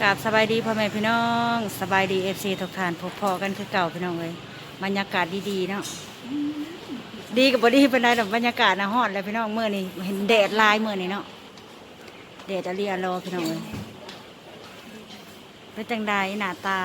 กราบสบายดีพ่อแม่พี่น้องสบายดีเอฟซีทุกท่านพบพอกันคือเก่าพี่น้องเลยบรรยากาศดีๆเนาะดีกับบดีเป็นไรดอกบรรยากาศนะฮอดเลยพี่น้องเมื่อนี้เห็นแดดลายเมื่อนี้เนาะแดดจะเรียรอพี่น้องเลยเป็นจังใดหน้าตา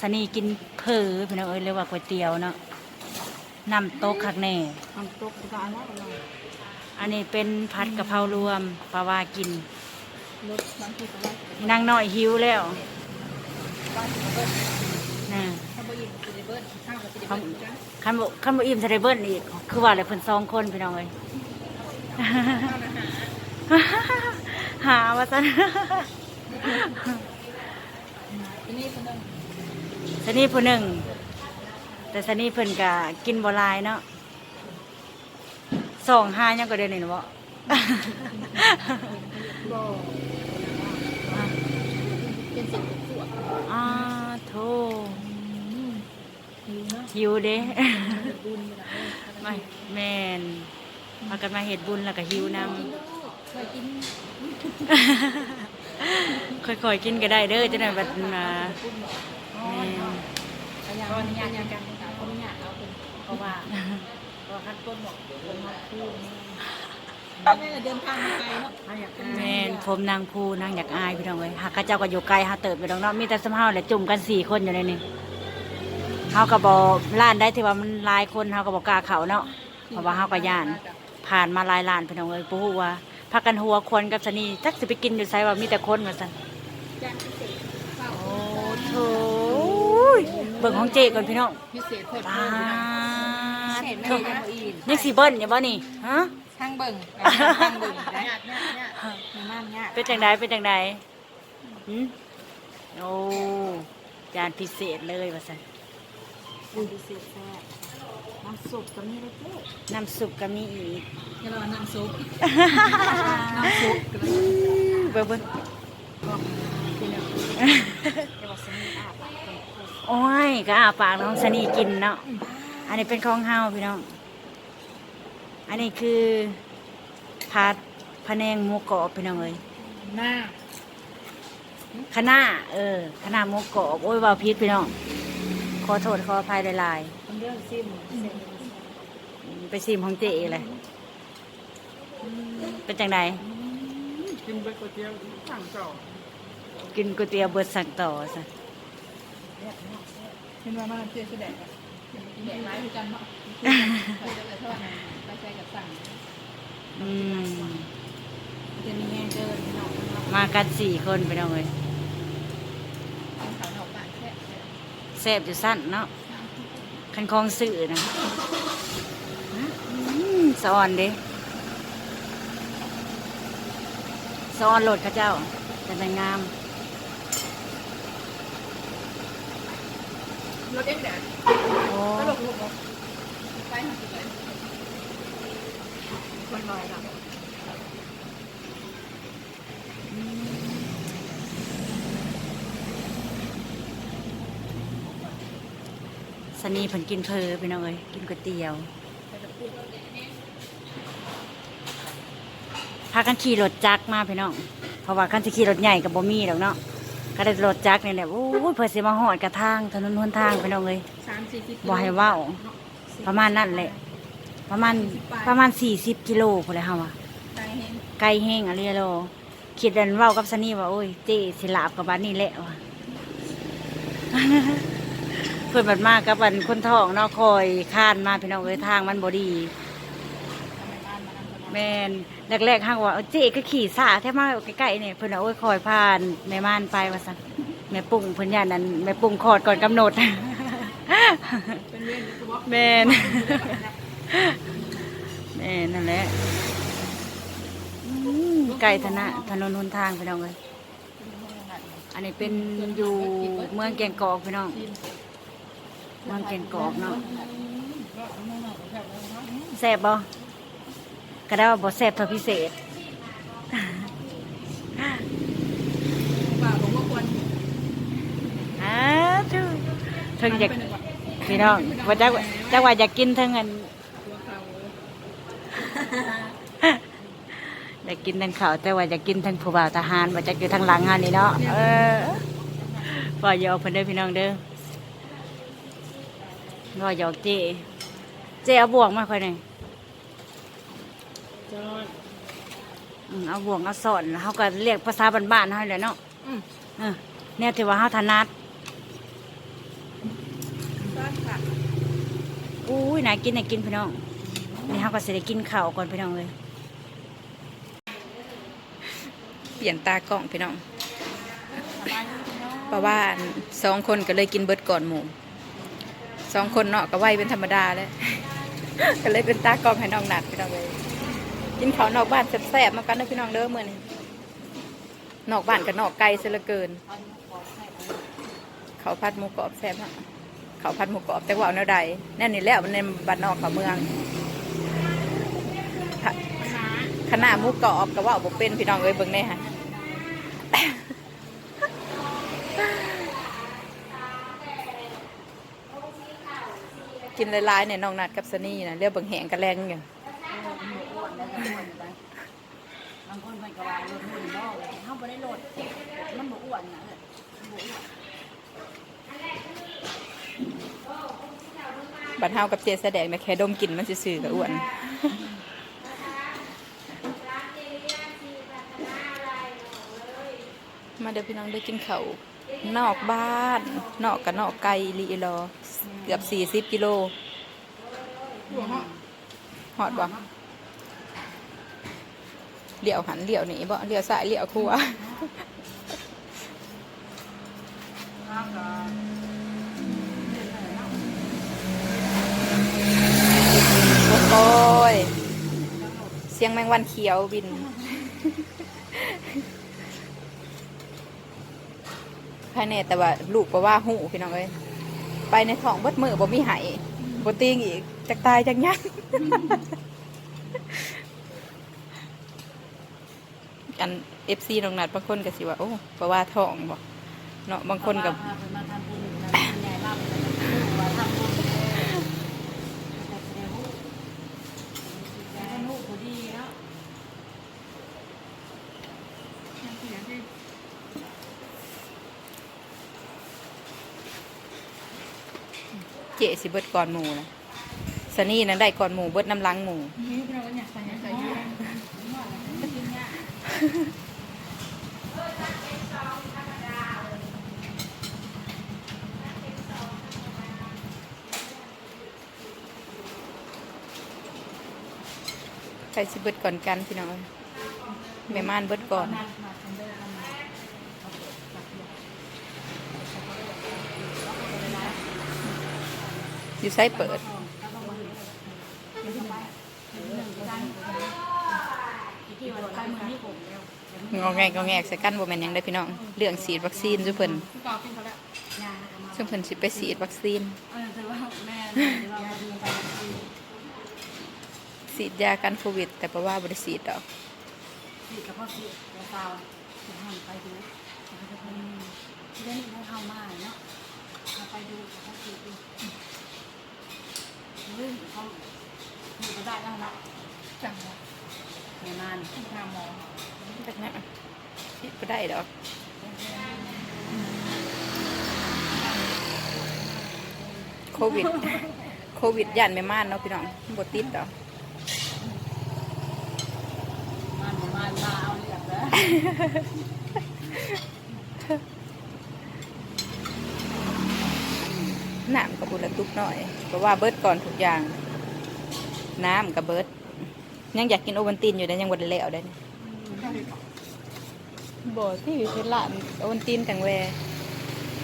สนีกินเพอพี่น้องเอ้ยเรียกว่าก๋วยเตี๋ยวเนาะนำโต๊ะคักแน่ทำตกก็อะไรอะไรอันนี้เป็นผัดกะเพรารวมปลาวากิน รถบางทีก็ว่านั่งน้อยหิวแล้วบ้านสิเบิ้ลนะถ้าบ่ยินสิเบิ้ลข้าวก็สิคเบิ้ลจ้ะำคำบอกคำบอกอิ่มทะเลเบิ้ลอีก คือว่าอะไรเพิ่นสองคนพี่น้องเลยหาว่าซะทีนี้คนนึงสนี่ผู้หนึ่ง แต่สนี่เพิ่นก็กินบ่หลายเนาะสองห้ายังก็เดือนนี่เนาะ บ่ บ่เป็นสิ่งที่ปวด อ้า โธ่หิวเนาะหิวเด้บุญเวลาไม่แม่นพากันมาเฮ็ดบุญแล้วก็หิวนำเคยกินค่อยๆกินก็ได้เด้อจังได๋บัดมาบุญอ๋อแม่นพยายามพยายามกันเขาไม่อยากเอาเป็นเพราะว่าเพราะขั้นต้นบอกคนมาพูดแม่ เดินทางมาไกลเนาะอยากแม่นผมนางภูนางอยากอายพี่น้องเอ้ยหากเขาเจ้าก็อยู่ไกลหาเติบอยู่ดอกเนาะมีแต่สมเฮาแหละจุ่มกันสี่คนอยู่ในนี้เฮาก็บ่ล้านได้ที่ว่ามันหลายคนเฮาก็บ่กล้าเข้าเนาะเพราะว่าเฮาก็ย่าน ผ่านมาหลายล้านพี่น้องเอ้ยบ่ฮู้ว่าพากันหัวควรกับสนีจักสิไปกินอยู่ไสว่ามีแต่คนว่าซั่นย่างพิเศษข้าวโอ้โถเบิ่งของเจก่อนพี่น้องพิเศษเพิ่มปาเพิ่มดเห็นไหมโถยังบ่อิ่มยังสิเบิ้ลอยู่บ่นี่ฮะ ช่างเบิ่งช่างเบิ่งได้มีม่านยากเป็นจังไดเป็นจังไดหืมโอ้จานพิเศษเลยว่าซั่นดูพิเศษแซ่บน้ำซุปก็มีเลยเจ๊น้ำซุปก็มีอีกอย่ารอน้ำซุปน้ำซุปก็เลยเบิ่งเบิ่งกินแล้วจะบอกสมีอาบโอ้ยก็อาปากน้องสนีกินเนาะอันนี้เป็นของเฮาพี่น้อง อันนี้คือผัดพะแนงหมูกรอบพี่น้องเอ้ยหน้าคณะเออคณะหมูกรอบโอ้ยว่าพิษพี่น้อง ขอโทษขออภัยหลายคนเรื่องซิมเสร็จๆไปซิมของเจเลยเป็นจังไดกินเบอร์ก๋วยเตี๋ยวสั่งต่อกินก๋วยเตี๋ยวเบิดสั่งต่อซะเห็นว่ามันเจ๊แสดง แดงร้ายเหมือนกันเนาะไปจะเท่าไหร่ไปใช้กับสั่งอืมจะมีแง่เดินเนาะมากันสี่คนพี่น้องเอ้ยเขาหนอกบ้านแค่แซ่บอยู่สั้นเนาะคันคลองสื่อนะสอนเด้สอนโหลดข้าเจ้าจะแต่งงาม รถเอ็กแดดโอ้ตลกลูกเนาะไปหาสิเลยคนลอยละสนีเพิ่นกินเพอพี่น้องเอ้ยกินก๋วยเตี๋ยวพากันขี่รถจักรมาพี่น้อง เพราะว่าคันสิขี่รถใหญ่กับบ่มีดอกเนาะ ก็ได้รถจักรนี่แหละโอ้ยเพื่อสิมาหอดกระทางถนนหนทางพี่น้องเอ้ยสามสี่สิบบ่ให้เว้าประมาณนั่นแหละ ประมาณประมาณสี่สิบกิโลพุ่นแหละเฮาว่าใจเห็นไกลแห้งอะไรโลคิดดันเว้ากับสนี่ว่าโอ้ยเจ๊สิลาบกับบ้านนี่แหละว่ะ เพิ่นบัดมากกับบันคนท้องเนาะคอยข้านมาพี่น้องเอ้ยทางมันบ่ดี แม่นแรกๆห้างว่าเจ๊ก็ขี่ซ่าแท้มาใกล้ๆเนี่ยเพิ่นว่าโอ้คอยผ่านแม่ม่านไปว่าซั่นแม่ปุ่งเพิ่นย่านนั้นแม่ปุ่งคอดก่อนกำหนดเป็นเรื่องที่ว่าแม่นแม่นนั่นแหละไก่ธนะถนนหนทางพี่น้องเลยอันนี้เป็นอยู่เมืองแกงกอกพี่น้องเมืองแกงกอกเนาะแซ่บบ่ ก็ได้ว่าบ่แซ่บเท่าพิเศษป่าผมว่าควรอ้าจูเพิ่งอยากพี่น้องว่าจักว่าจักว่าอยากกินเทั้งอันตัวเขาอยากกินทั้งข้าวแต่ว่าอยากกินทั้งผู้บ่าวทหารว่าจะอยู่ทางหลังงานนี่เนาะเออว่าหยอกเพิ่นเด้อพี่น้องเด้อว่าหยอกเจเจเอาบ่วงมาค่อยหน่อย จอนอืมเอาบ่วงเอาสอนเขาก็เรียกภาษาบ้านๆเขาแหละเนาะอืมเออเนี่ยถือว่าเขาถนัดซ้อนค่ะอุ้ยน่ากินน่ากินพี่น้องนี่เขาก็สิได้กินข้าวก่อนพี่น้องเลยเปลี่ยนตากล้องพี่น้องสบายดีพี่น้องเพราะว่าสองคนก็เลยกินเบิดก่อนหมูสองคนเนาะก็ไหวเป็นธรรมดาแล้ว ก็เลยเป็นตากล้องให้น้องหนัดพี่น้องเลย กินข้าวนอกบ้านแซ่บๆมากันนะพี่น้องเด้อมือนี้นอกบ้านกับนอกไกลซะเหลือเกินเขาวผัดหมูกรอบแซ่บมากเขาวผัดหมูกรอบแต่ว่าเอาแนวใดแน่นี่แล้วมันในบ้านนอกเขาเมืองค่ะขนาดหมูกรอบก็ว่าบเป็นพี่น้องเอ้ยเบิ่งแน่ฮะกินหลายๆเนี่ยน้องนัดกับสนี่นะเรียกเบิ่งแหงกระแรงอยู่ บางคนเพิ่นก็ว่าลดหุ่นบ่เลยเขาบ่ได้ลดมันบ่อ้วนนะเอ้ยบ่อ้วนบัดเฮากับเจแสดงนะแค่ดมกลิ่นมันซื่อๆก็อ้วนมาเดี๋ยวพี่น้องได้กินเขาวนอกบ้านนอกกับนอกไกลอีหลีอีหลอเกือบสี่สิบกิโลหอดบ่ เลี้ยวหันเลี้ยวหนีบ่เลี้ยวซ้ายเลี้ยวขวาโอ้ยเสียงแมงวันเขียวบินภายในแต่ว่าลูกก็ว่าหูพี่น้องเอ้ยไปในท้องเบิดมือบ่มีไหายบ่ติงอีกจักตายจักยัง อัน FC น้องนัดบางคนก็สิว่าโอ้ก็ว่าท้องบ่เนาะบางคนกับเพิ่นมาทำบุญนะใหญ่มากเลยว่าทำบุญเด้อแต่แสดงว่าแต่ว่าลูกผู้ดีเนาะเจสิเบิดก่อนหมูนะสนี่นั้นได้ก่อนหมูเบิดน้ำลังหมู นี่พี่น้องก็อยากใส่ใส่เยอะ ใครสิเบิดก่อนกันพี่น้องแม่ม่านเบิดก่อนอยู่ไซเปิด ที่ว่าไปเมีผมแล้วงอแงกงอแงกใส่กันบ่แม่นหยังได้พี่น้องเรื่องฉีดวัคซีนซุเพิ่นพี่กอกินเขาแล้วยานะคะมาซุเพิ่นสิไปฉีดวัคซีนเออแต่ว่าแม่แม่ที่ว่าดูไปคือฉีดยากันโควิด แต่เพราะว่าบ่ได้ฉีดดอกสีกับพ่อสีแล้วเปล่าจะหันไปดูแล้วก็เป็นที่ได้ให้เข้ามาเนาะเอาไปดูกับพ่อสีดูเฮ้ยเขาอยู่ก็ได้แล้วนะจังหวะ แม่นานที่ทำหมอจักนะฉีดบ่ได้ดอกโควิด โควิดย่านแม่ม่านเนาะพี่น้องบ่ติดดอกมันมันมาเอาเรียบแล้วน้ำกับบุระตุกหน่อยเพราะว่าเบิดก่อนทุกอย่าง น้ำกับเบิด ยังอยากกินโอวัลตินอยู่นะยังบไดแล้วได้นี่บ่ที่เป็นร้านโอวัลตินแต่งแว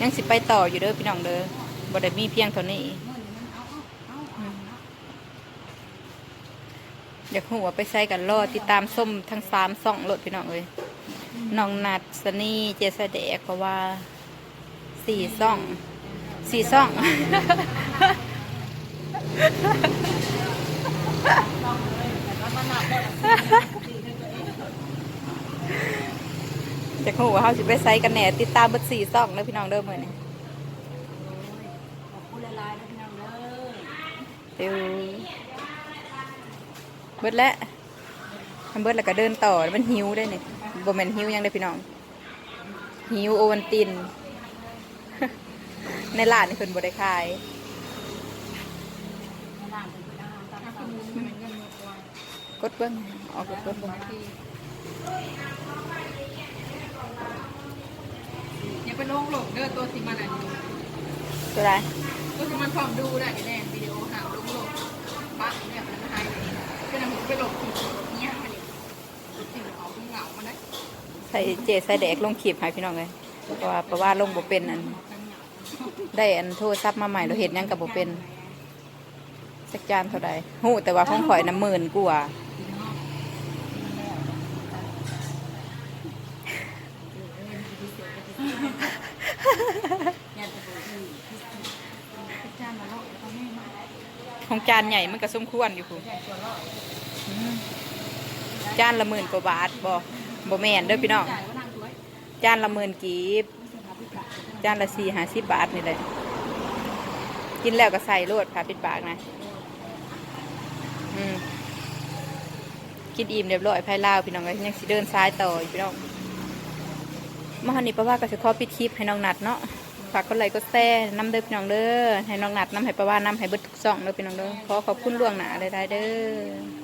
ยังสิไปต่ออยู่เด้อพี่น้องเด้อบ่ได้มีเพียงเท่านี้อืมอยากหัวาไปใส่กันรอติดตามส้มทั้งสามซ่องรถพี่น้องเลยน้องนัดสนี่เจสเดกเพราะว่าสี่ซ่องสี่ซ่อง จะคู่ว่าเขาสิไปไซกันแหน่ติดตามเบิดสี่ซ่องแล้วพี่น้องเด้อมือนี่ขอบคุณหลายๆนะพี่น้องเด้อเดี๋ยวเบิดแล้วมันเบิดแล้วก็เดินต่อมันหิวได้เนี่ยบ่แม่นหิวหยังได้อพี่น้อง หิวโอวันติน ในร้านนี่เพิ่นบ่ได้ขายถ้าคุณมุนมันเงินหมดตัวกดเบิ่งเออกกดเบิ่ง อย่า ไปลงหลงเด้อตัวสิมันอันนี้ตัวใดตัวสิมันพร้อมดูได้แน่วิดีโอหาลงลงปั๊บเนี่ยมันหายเลยเป็นอะไรไปหลบเนี่ยมันนี่สิ่งเอาเหงามันได้ใส่เจใส่แดกลงคลิปให้พี่น้องเลยเพราะว่าเพราะว่าลงบ่เป็นอัน ได้อันโทรศัพท์มาใหม่เราเห็นยังกับบ่เป็นสักจานเท่าใดฮู้แต่ว่าของข่อยน้ำหมื่นกว่า จานมาเลาะเขาไม่มา ของจานใหญ่มันก็สมควรอยู่คุณจานละหมื่นกว่าบาทบ่บ่แม่นเด้อพี่น้องจานละหมื่นกีบจานละสี่ห้าสิบบาทนี่เลยกินแล้วก็ใส่รวดผ่าปิดปากนะอืมกินอิ่มเรียบร้อยภายลาวพี่น้องก็ยังสิเดินซ้ายต่อยพี่น้องมาหันนี้ปะว่าก็จะขอปิดคลิปให้น้องนัดเนาะ ฝากกดไลค์กดแชร์น้ำเด้อพี่น้องเด้อให้น้องนัดน้ำให้ประว่าน้ำให้เบิดทุกซ่องเด้อพี่น้องเด้อขอขอบคุณล่วงหน้าเลยได้เด้อ